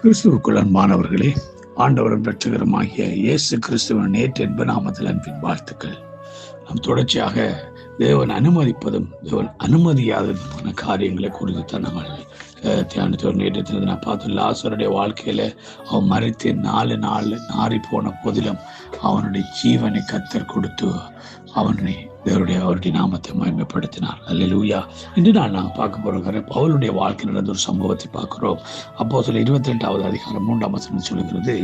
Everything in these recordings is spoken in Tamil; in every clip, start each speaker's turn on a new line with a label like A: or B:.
A: கிறிஸ்துவுக்குள் அன்பானவர்களே ஆண்டவரும் ரட்சகரமாகிய இயேசு கிறிஸ்துவன் நேற்று என்ப நாமத்தில் அன்பின் வாழ்த்துக்கள். நாம் தொடர்ச்சியாக தேவன் அனுமதிப்பதும் தேவன் அனுமதியாததுமான காரியங்களை குறித்து தான் நம்ம அஹ், நேற்று நான் பார்த்தோம் லாசருடைய வாழ்க்கையில அவன் மறித்து நாலு நாள் நாறி போன போதிலும் அவனுடைய ஜீவனை கத்தர் கொடுத்து அவனை தேவருடைய அவருடைய நாமத்தை மயமைப்படுத்தினார் அல்ல லூயா இன்று நான் நாங்கள் பார்க்க போகிறோம் பவுலுடைய வாழ்க்கை நடந்த ஒரு சம்பவத்தை பார்க்கிறோம். அப்போ சில இருபத்தி ரெண்டாவது அதிகாரம் மூன்றாம் வசனம் சொல்கிறது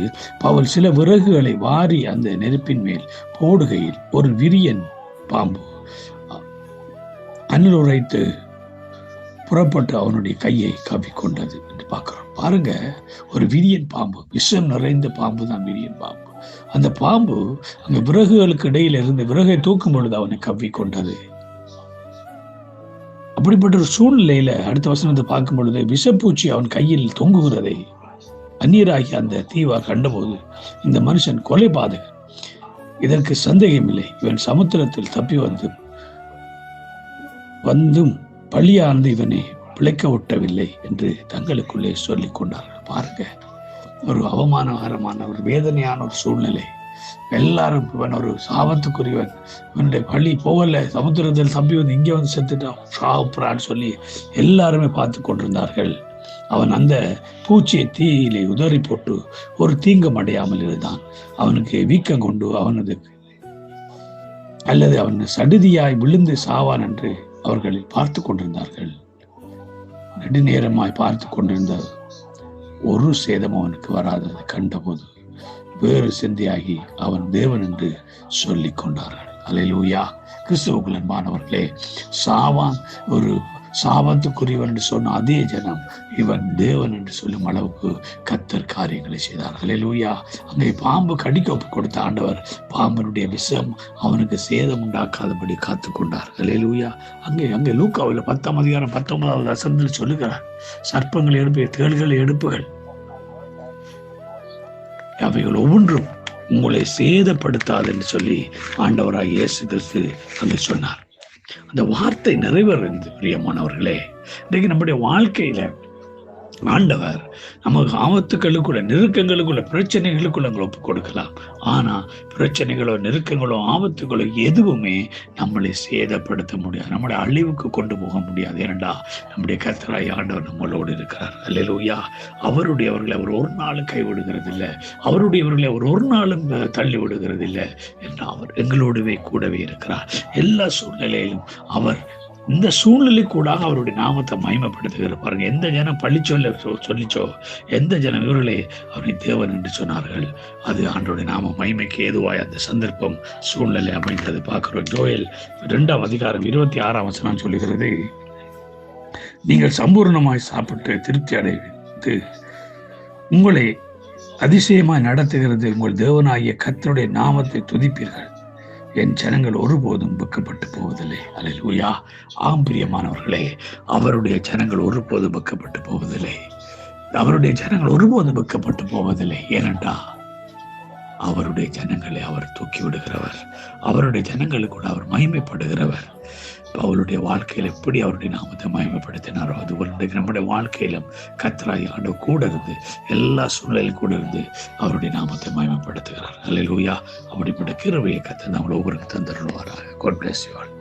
A: பவுல் சில விறகுகளை வாரி அந்த நெருப்பின் மேல் போடுகையில் ஒரு விரியன் பாம்பு அணில் உரைத்து புறப்பட்டு அவனுடைய கையை கவ்விக்கொண்டது என்று பார்க்கிறோம். பாருங்க ஒரு விரியன் பாம்பு விஷம் நிறைந்த பாம்பு தான் விரியன் பாம்பு. அந்த பாம்பு அந்த விறகுகளுக்கு இடையில இருந்து விறகை தூக்கும் பொழுது அவனை கவ்விக்கொண்டது. அப்படிப்பட்ட ஒரு சூழ்நிலையில அடுத்த வசனத்தை பார்க்கும் பொழுது விஷப்பூச்சி அவன் கையில் தொங்குகிறதை அந்நீராகி அந்த தீவா கண்டபோது இந்த மனுஷன் கொலை பாதகன். இதற்கு சந்தேகமில்லை. இவன் சமுத்திரத்தில் தப்பி வந்து வந்தும் பழியானது இவனை பிழைக்க ஒட்டவில்லை என்று தங்களுக்குள்ளே சொல்லிக் கொண்டார்கள். பாருங்க. ஒரு அவமானகரமான ஒரு வேதனையான ஒரு சூழ்நிலை. எல்லாரும் இவன் ஒரு சாபத்துக்குரியவன். இவனுடைய பள்ளி போகல. சமுத்திரத்தில் தம்பி வந்து இங்கே வந்து செத்துட்டான். சாப்பிட்றான்னு சொல்லி எல்லாருமே பார்த்து கொண்டிருந்தார்கள். அவன் அந்த பூச்சியை தீயிலே உதறி போட்டு ஒரு தீங்கம் அடையாமல் இருந்தான். அவனுக்கு வீக்கம் கொண்டு அவனது அல்லது அவன் சடுதியாய் விழுந்து சாவான் என்று அவர்கள் பார்த்து கொண்டிருந்தார்கள். நெடுநேரமாய் பார்த்து கொண்டிருந்த ஒரு சேதம் அவனுக்கு வராததை கண்டபோது வேறு சிந்தையாகி அவன் தேவன் என்று சொல்லிக் கொண்டார்கள் அலையிலூயா கிறிஸ்துவுக்குள் அன்பானவர்களே சாவான் ஒரு சாபத்துக்குரியவன் என்று சொன்ன அதே ஜனம் இவன் தேவன் என்று சொல்லும் அளவுக்கு கத்தர் காரியங்களை செய்தார். அலையிலூயா அங்கே பாம்பு கடிக்க ஒப்பு கொடுத்த ஆண்டவர் பாம்பனுடைய விஷம் அவனுக்கு சேதம் உண்டாக்காதபடி காத்து கொண்டார் அலையிலூயா அங்கே அங்கே லூக்காவில் பத்தாம் அதிகாரம் பத்தொன்பதாவது வசனத்தில் சொல்லுகிறார். சர்ப்பங்கள் எடுப்பு தேள்கள் எடுப்புகள். அவைகள் ஒவ்வொன்றும் உங்களை சேதப்படுத்தாது என்று சொல்லி ஆண்டவராக இயேசு கிறிஸ்து அங்கே சொன்னார். அந்த வார்த்தை நிறைவேறது பிரியமானவர்களே. இன்றைக்கு நம்முடைய வாழ்க்கையில ஆண்டவர் நமக்கு ஆபத்துக்களுக்குள்ள நெருக்கங்களுக்குள்ள பிரச்சனைகளுக்குள்ள எங்களை ஒப்பு கொடுக்கலாம். ஆனா பிரச்சனைகளோ நெருக்கங்களோ ஆபத்துகளோ எதுவுமே நம்மளை சேதப்படுத்த முடியாது. நம்மளை அழிவுக்கு கொண்டு போக முடியாது. ஏனண்டா நம்முடைய கத்தராய் ஆண்டவர் நம்மளோடு இருக்கிறார். அல்லேலூயா. அவருடையவர்களை அவர் ஒரு நாளும் கைவிடுகிறது இல்லை அவருடையவர்களை அவர் ஒரு நாளும் தள்ளி விடுகிறது இல்லை என்று அவர் எங்களோடவே கூடவே இருக்கிறார். எல்லா சூழ்நிலையிலும் அவர் இந்த சூழ்நிலை கூட அவருடைய நாமத்தை மகிமைப்படுத்துகிற பாருங்க. எந்த ஜனம் பள்ளி சொல்ல சொல்லிச்சோ எந்த ஜனம் இவர்களே அவரை தேவன் என்று சொன்னார்கள். அது ஆண்டோடைய நாம மகிமைக்கு ஏதுவாய் அந்த சந்தர்ப்பம் சூழ்நிலை அமைந்தது பார்க்கிறோம். ஜோயல் இரண்டாம் அதிகாரம் இருபத்தி ஆறாம் வசனம் சொல்லுகிறது நீங்கள் சம்பூர்ணமாய் சாப்பிட்டு திருப்தி அடைந்து உங்களை அதிசயமாய் நடத்துகிறது. உங்கள் தேவனாகிய கத்தருடைய நாமத்தை துதிப்பீர்கள். என் ஜனங்கள் ஒருபோதும் வெக்கப்பட்டு போவதில்லை. அல்லேலூயா. ஆம் பிரியமானவர்களே அவருடைய ஜனங்கள் ஒருபோதும் வெக்கப்பட்டு போவதில்லை. அவருடைய ஜனங்கள் ஒருபோதும் வெக்கப்பட்டு போவதில்லை. ஏனண்டா அவருடைய ஜனங்களை அவர் தூக்கி விடுகிறவர். அவருடைய ஜனங்களுக்கு கூட அவர் மகிமைப்படுகிறவர். அவருடைய வாழ்க்கையில் எப்படி அவருடைய நாமத்தை மயமப்படுத்தினாரோ அது இன்றைக்கு நம்முடைய வாழ்க்கையிலும் கத்ராய் ஆண்டு கூட இருந்து எல்லா சூழ்நிலையும் கூட இருந்து அவருடைய நாமத்தை மயமப்படுத்துகிறார் அல்லையா அப்படிப்பட்ட கிருவையை கத்த நம்மளை ஒவ்வொருக்கு தந்துடுவாராக God bless you.